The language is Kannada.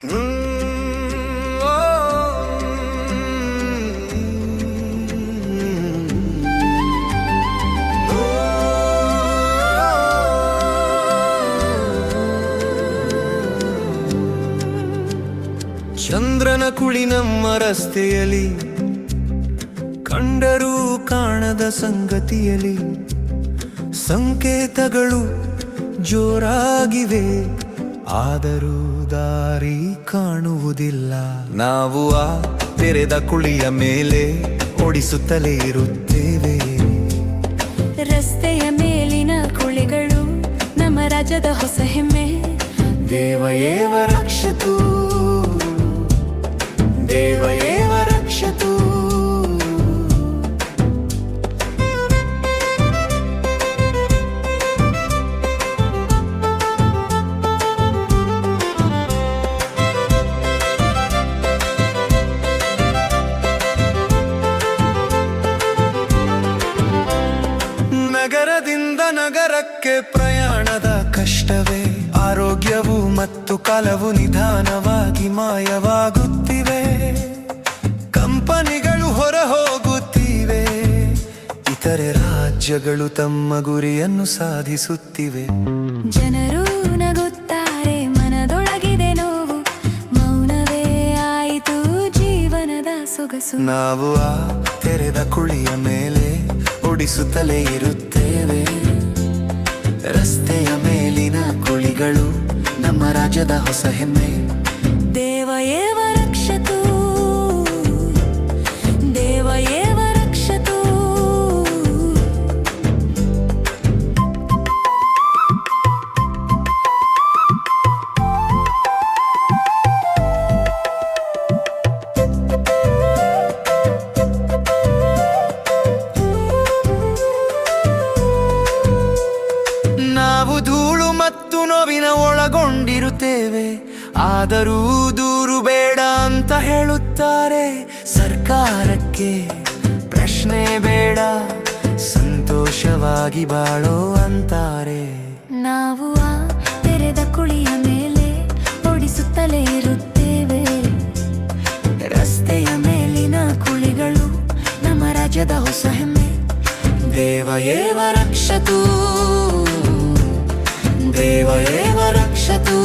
ಚಂದ್ರನ ಕುಳಿ ನಮ್ಮ ರಸ್ತೆಯಲ್ಲಿ ಕಂಡರೂ ಕಾಣದ ಸಂಗತಿಯಲ್ಲಿ ಸಂಕೇತಗಳು ಜೋರಾಗಿವೆ. ಆದರೂ ದಾರಿ ಕಾಣುವುದಿಲ್ಲ. ನಾವು ಆ ತೆರೆದ ಕುಳಿಯ ಮೇಲೆ ಓಡಿಸುತ್ತಲೇ ಇರುತ್ತೇವೆ. ರಸ್ತೆಯ ಮೇಲಿನ ಕುಳಿಗಳು ನಮ್ಮ ರಾಜ್ಯದ ಹೊಸ ಹೆಮ್ಮೆ. ದೇವಯೇವ ರಕ್ಷತು ದೇವಯೇವ ನಗರದಿಂದ ನಗರಕ್ಕೆ ಪ್ರಯಾಣದ ಕಷ್ಟವೇ ಆರೋಗ್ಯವು ಮತ್ತು ಕಾಲವು ನಿಧಾನವಾಗಿ ಮಾಯವಾಗುತ್ತಿವೆ. ಕಂಪನಿಗಳು ಹೊರ ಹೋಗುತ್ತಿವೆ ಇತರೆ ರಾಜ್ಯಗಳು ತಮ್ಮ ಗುರಿಯನ್ನು ಸಾಧಿಸುತ್ತಿವೆ. ಜನರು ನಗುತ್ತಾರೆ ಮನದೊಳಗಿದೆ ನೋವು. ಮೌನವೇ ಆಯಿತು ಜೀವನದ ಸೊಗಸು. ನಾವು ಆ ತೆರೆದ ಕುಳಿಯ ಮೇಲೆ ಓಡಿಸುತ್ತಲೇ ಇರುತ್ತೇವೆ. ರಸ್ತೆಯ ಮೇಲಿನ ಕುಳಿಗಳು ನಮ್ಮ ರಾಜ್ಯದ ಹೊಸ ಹೆಮ್ಮೆ. ದೇವಯೇವ ಮತ್ತು ನೋವಿನ ಒಳಗೊಂಡಿರುತ್ತೇವೆ. ಆದರೂ ದೂರು ಬೇಡ ಅಂತ ಹೇಳುತ್ತಾರೆ. ಸರ್ಕಾರಕ್ಕೆ ಪ್ರಶ್ನೆ ಬೇಡ. ಸಂತೋಷವಾಗಿ ಬಾಳೋ ಅಂತಾರೆ. ನಾವು ಆ ತೆರೆದ ಕುಳಿಯ ಮೇಲೆ ಓಡಿಸುತ್ತಲೇ ಇರುತ್ತೇವೆ. ರಸ್ತೆಯ ಮೇಲಿನ ಕುಳಿಗಳು ನಮ್ಮ ರಾಜ್ಯದ ಹೊಸ ಹೆಮ್ಮೆ. ದೇವ, ಏವ ರಕ್ಷತೂ देव एव रक्षतु